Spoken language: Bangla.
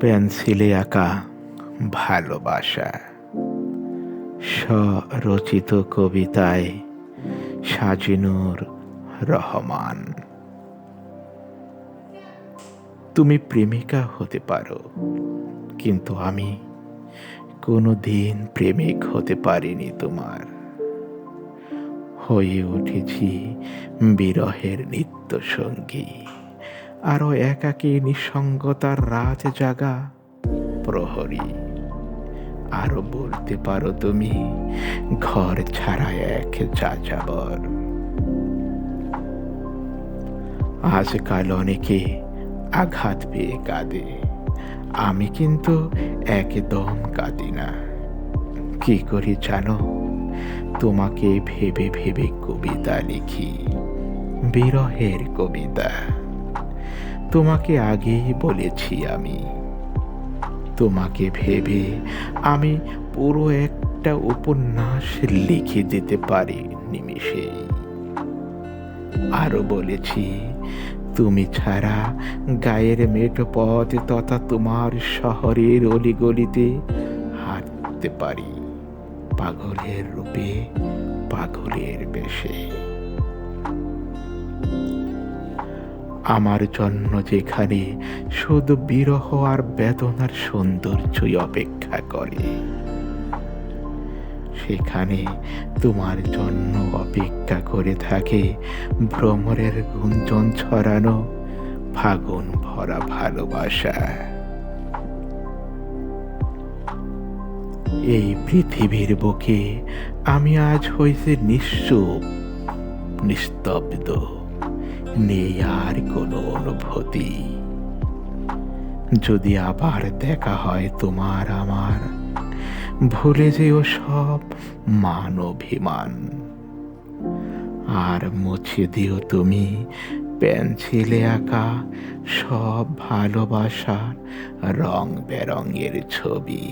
পেন্সিলে আঁকা ভালোবাসা। স্বরচিত কবিতায় সাজিনুর রহমান। তুমি প্রেমিকা হতে পারো, কিন্তু আমি কোনো দিন প্রেমিক হতে পারিনি তোমার। হয়ে উঠেছি বিরহের নিত্য সঙ্গী আরও একাকী নিঃসঙ্গতার রাত জাগা। প্রহরী, আরও বলতে পারো তুমি, ঘর ছাড়া এক যাযাবর। আজকাল অনেকে আঘাত পেয়ে কাঁদে। আমি কিন্তু একদম কাঁদি না। কি করি জানো? তোমাকে ভেবে ভেবে কবিতা লিখি। বিরহের কবিতা। তোমাকে আগেই বলেছি আমি। তোমাকে ভেবে আমি পুরো একটা উপন্যাস লিখে দিতে পারি নিমিষেই আরও বলেছি, তুমি ছাড়া গায়ের মেটো পথ তথা তোমার শহরের অলিগলিতে হাঁটতে পারি পাগলের রূপে, পাগলের বেশে। আমার জন্য যেখানে শুধু বিরহ আর বেদনার সৌন্দর্যই অপেক্ষা করে। সেখানে তোমার জন্য অপেক্ষা করে থাকে ভ্রমরের গুঞ্জন ছড়ানো, ফাগুন ভরা ভালোবাসা। এই পৃথিবীর বুকে আমি আজ হয়েছে নিশ্চুপ, নিস্তব্ধ। নেই আর কোনো অনুভূতি। যদি আবার দেখা হয় তোমার আমার, ভুলে যেও সব মান অভিমান আর মুছে দিও তুমি পেন্সিলে আঁকা সব ভালোবাসার রং বেরঙের ছবি।